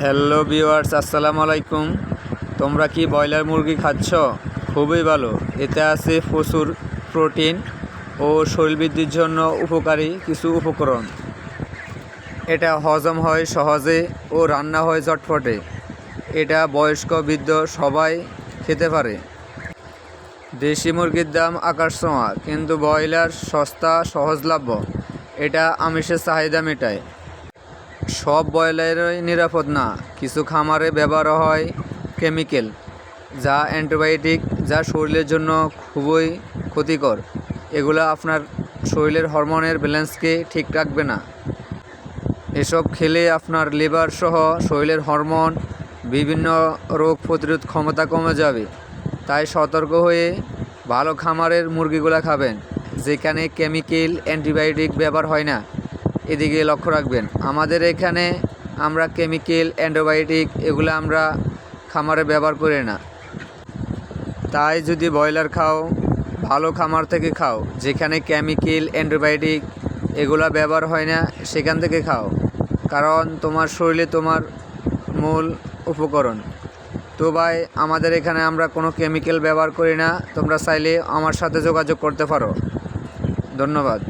Hello viewers আসসালামু আলাইকুম। তোমরা কি ব্রয়লার মুরগি খাচ্ছ? খুবই ভালো। এতে আছে প্রচুর প্রোটিন ও শরীর বৃদ্ধির জন্য উপকারী কিছু উপকরণ। এটা হজম হয় সহজে ও রান্না হয় চটফটে এটা বয়স্ক, বৃদ্ধ সবাই খেতে পারে। দেশি মুরগির দাম আকাশ কিন্তু ব্রয়লার সস্তা, সহজলভ্য। এটা আমিষের চাহিদা মেটায়। সব ব্রয়লারই নিরাপদ না। কিছু খামারে ব্যবহার হয় কেমিক্যাল, যা অ্যান্টিবায়োটিক, যা শরীরের জন্য খুবই ক্ষতিকর। এগুলো আপনার শরীরের হরমোনের ব্যালেন্সকে ঠিক রাখবে না। এসব খেলে আপনার লিভার সহ শরীরের হরমোন, বিভিন্ন রোগ প্রতিরোধ ক্ষমতা কমে যাবে। তাই সতর্ক হয়ে ভালো খামারের মুরগিগুলো খাবেন, যেখানে কেমিক্যাল, অ্যান্টিবায়োটিক ব্যবহার হয় না। এদিকে লক্ষ্য রাখবেন, আমাদের এখানে আমরা কেমিক্যাল, অ্যান্টিবায়োটিক এগুলো আমরা খামারে ব্যবহার করি না। তাই যদি ব্রয়লার খাও, ভালো খামার থেকে খাও, যেখানে কেমিক্যাল, অ্যান্টিবায়োটিক এগুলা ব্যবহার হয় না, সেখান থেকে খাও, কারণ তোমার শরীরে তোমার মূল উপকরণ। তো ভাই, আমাদের এখানে আমরা কোনো কেমিক্যাল ব্যবহার করি না, তোমরা চাইলে আমার সাথে যোগাযোগ করতে পারো। ধন্যবাদ।